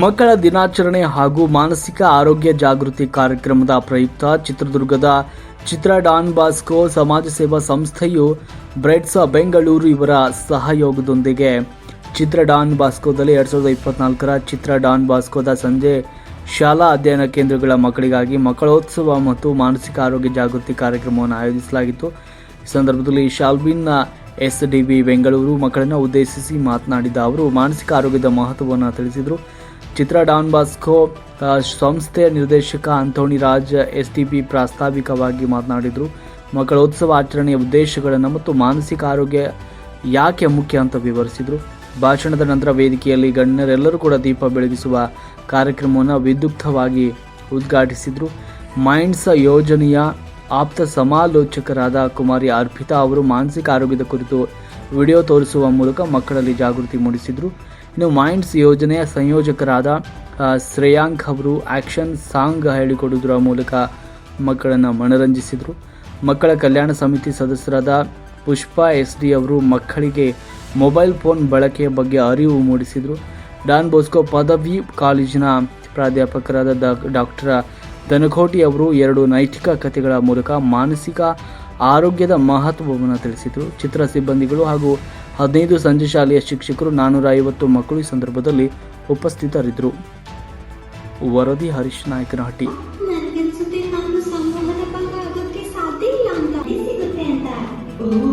ಮಕ್ಕಳ ದಿನಾಚರಣೆ ಹಾಗೂ ಮಾನಸಿಕ ಆರೋಗ್ಯ ಜಾಗೃತಿ ಕಾರ್ಯಕ್ರಮದ ಪ್ರಯುಕ್ತ ಚಿತ್ರದುರ್ಗದ ಚಿತ್ರ ಡಾನ್ ಬಾಸ್ಕೋ ಸಮಾಜ ಸೇವಾ ಸಂಸ್ಥೆಯು ಬ್ರೆಡ್ಸ್ ಬೆಂಗಳೂರು ಇವರ ಸಹಯೋಗದೊಂದಿಗೆ ಚಿತ್ರ ಡಾನ್ ಬಾಸ್ಕೋದಲ್ಲಿ ಎರಡ್ ಸಾವಿರದ ಇಪ್ಪತ್ನಾಲ್ಕರ ಚಿತ್ರ ಡಾನ್ ಬಾಸ್ಕೋದ ಸಂಜೆ ಶಾಲಾ ಅಧ್ಯಯನ ಕೇಂದ್ರಗಳ ಮಕ್ಕಳಿಗಾಗಿ ಮಕ್ಕಳೋತ್ಸವ ಮತ್ತು ಮಾನಸಿಕ ಆರೋಗ್ಯ ಜಾಗೃತಿ ಕಾರ್ಯಕ್ರಮವನ್ನು ಆಯೋಜಿಸಲಾಗಿತ್ತು. ಈ ಸಂದರ್ಭದಲ್ಲಿ Shalbin S D B Bengaluru ಮಕ್ಕಳನ್ನು ಉದ್ದೇಶಿಸಿ ಮಾತನಾಡಿದ ಅವರು, ಮಾನಸಿಕ ಆರೋಗ್ಯದ ಮಹತ್ವವನ್ನು ತಿಳಿಸಿದರು. ಚಿತ್ರ ಡಾನ್ ಬಾಸ್ಕೋ ಸಂಸ್ಥೆಯ ನಿರ್ದೇಶಕ Anthony Raj S T P ಪ್ರಾಸ್ತಾವಿಕವಾಗಿ ಮಾತನಾಡಿದರು. ಮಕ್ಕಳ ಉತ್ಸವ ಆಚರಣೆಯ ಉದ್ದೇಶಗಳನ್ನು ಮತ್ತು ಮಾನಸಿಕ ಆರೋಗ್ಯ ಯಾಕೆ ಮುಖ್ಯ ಅಂತ ವಿವರಿಸಿದರು. ಭಾಷಣದ ನಂತರ ವೇದಿಕೆಯಲ್ಲಿ ಗಣ್ಯರೆಲ್ಲರೂ ಕೂಡ ದೀಪ ಬೆಳಗಿಸುವ ಕಾರ್ಯಕ್ರಮವನ್ನು ವಿದ್ಯುಕ್ತವಾಗಿ ಉದ್ಘಾಟಿಸಿದರು. ಮೈಂಡ್ಸ್ ಯೋಜನೆಯ ಆಪ್ತ ಸಮಾಲೋಚಕರಾದ ಕುಮಾರಿ ಅರ್ಪಿತಾ ಅವರು ಮಾನಸಿಕ ಆರೋಗ್ಯದ ಕುರಿತು ವಿಡಿಯೋ ತೋರಿಸುವ ಮೂಲಕ ಮಕ್ಕಳಲ್ಲಿ ಜಾಗೃತಿ ಮೂಡಿಸಿದರು. ಇನ್ನು ಮೈಂಡ್ಸ್ ಯೋಜನೆಯ ಸಂಯೋಜಕರಾದ ಶ್ರೇಯಾಂಕ್ ಅವರು ಆಕ್ಷನ್ ಸಾಂಗ್ ಹೇಳಿಕೊಡುವುದರ ಮೂಲಕ ಮಕ್ಕಳನ್ನು ಮನರಂಜಿಸಿದರು. ಮಕ್ಕಳ ಕಲ್ಯಾಣ ಸಮಿತಿ ಸದಸ್ಯರಾದ ಪುಷ್ಪಾ ಎಸ್ ಡಿ ಅವರು ಮಕ್ಕಳಿಗೆ ಮೊಬೈಲ್ ಫೋನ್ ಬಳಕೆಯ ಬಗ್ಗೆ ಅರಿವು ಮೂಡಿಸಿದರು. ಡಾನ್ ಬೋಸ್ಕೋ ಪದವಿ ಕಾಲೇಜಿನ ಪ್ರಾಧ್ಯಾಪಕರಾದ ಡಾಕ್ಟರ್ ದನಕೋಟಿ ಅವರು ಎರಡು ನೈತಿಕ ಕಥೆಗಳ ಮೂಲಕ ಮಾನಸಿಕ ಆರೋಗ್ಯದ ಮಹತ್ವವನ್ನು ತಿಳಿಸಿದರು. ಚಿತ್ರ ಸಿಬ್ಬಂದಿಗಳು ಹಾಗೂ ಹದಿನೈದು ಸಂಜೆ ಶಾಲೆಯ ಶಿಕ್ಷಕರು ನಾನ್ನೂರ ಐವತ್ತು ಮಕ್ಕಳು ಈ ಸಂದರ್ಭದಲ್ಲಿ ಉಪಸ್ಥಿತರಿದ್ದರು. ವರದಿ ಹರೀಶ್ ನಾಯಕನಹಟ್ಟಿ. ಸಾಧ್ಯ ಇಲ್ಲ ಅಂತ.